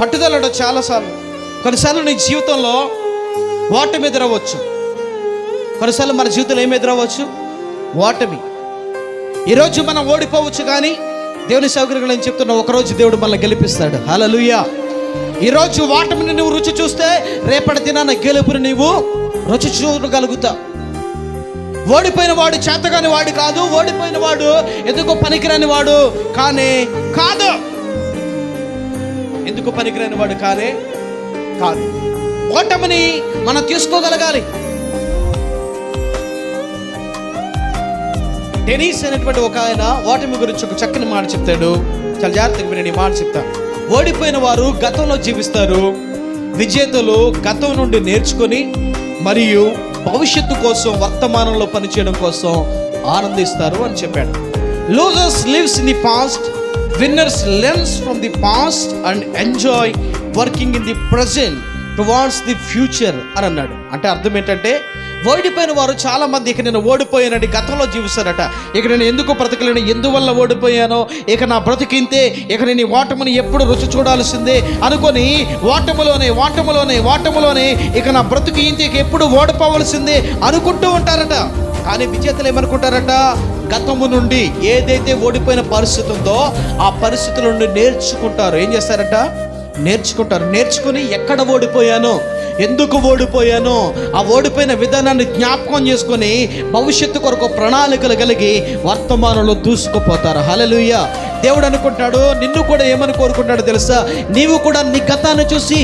పట్టుదలడు చాలాసార్లు. కొన్నిసార్లు నీ జీవితంలో ఓటమి ఎదురవచ్చు కొన్నిసార్లు మన జీవితంలో ఏమి ఎదురవచ్చు ఓటమి ఈరోజు మనం ఓడిపోవచ్చు కానీ దేవుని సౌకర్యం అని చెప్తున్నా ఒకరోజు దేవుడు మనల్ని గెలిపిస్తాడు. హలలుయా ఈరోజు ఓటమిని నువ్వు రుచి చూస్తే రేపటి దినాన గెలుపుని నీవు రుచి చూడగలుగుతావు ఓడిపోయిన వాడు చేతగాని వాడు కాదు ఓడిపోయిన వాడు ఎందుకో పనికిరాని వాడు. కానీ కాదు ఎందుకు పనికిరాని వాడు కానే? కాదు. ఓటమిని మనం తీసుకోగలగాలి. డెనీస్ అనేటువంటి ఒక ఆయన ఓటమి గురించి ఒక చక్కని మాట చెప్తాడు. చాలా జాగ్రత్తగా వినండి మాట చెప్తా. ఓడిపోయిన వారు గతంలో జీవిస్తారు. విజేతలు గతం నుండి నేర్చుకొని మరియు భవిష్యత్తు కోసం వర్తమానంలో పనిచేయడం కోసం ఆనందిస్తారు అని చెప్పాడు. Losers lives in the past winners learns from the past and enjoy working in the present towards the future అని అన్నాడు. అంటే అర్థం ఏంటంటే ఓడిపోయిన వారు చాలా మంది ఇక నేను ఓడిపోయానండి గతంలో జీవిస్తారట. ఇక నేను ఎందుకు బ్రతకలేను? ఎందువల్ల ఓడిపోయానో? ఇక నా బ్రతికింతే ఇక నేను ఈ ఓటమిని ఎప్పుడు రుచి చూడాల్సిందే అనుకొని ఓటములోనే ఓటములోనే ఓటములోనే ఇక నా బ్రతుకు ఇంతే ఇక ఎప్పుడు ఓడిపోవలసిందే అనుకుంటూ ఉంటారట. కానీ విజేతలు ఏమనుకుంటారట? గతము నుండి ఏదైతే ఓడిపోయిన పరిస్థితి ఉందో ఆ పరిస్థితుల నుండి నేర్చుకుంటారు. ఏం చేస్తారట? నేర్చుకుంటారు. నేర్చుకుని ఎక్కడ ఓడిపోయానో? ఎందుకు ఓడిపోయానో? ఆ ఓడిపోయిన విధానాన్ని జ్ఞాపకం చేసుకొని భవిష్యత్తు కొరకు ప్రణాళికలు కలిగి వర్తమానంలో దూసుకుపోతారు. హలలుయ్య దేవుడు అనుకుంటాడు నిన్ను కూడా ఏమని కోరుకుంటాడో తెలుసా? నీవు కూడా నీ గతాన్ని చూసి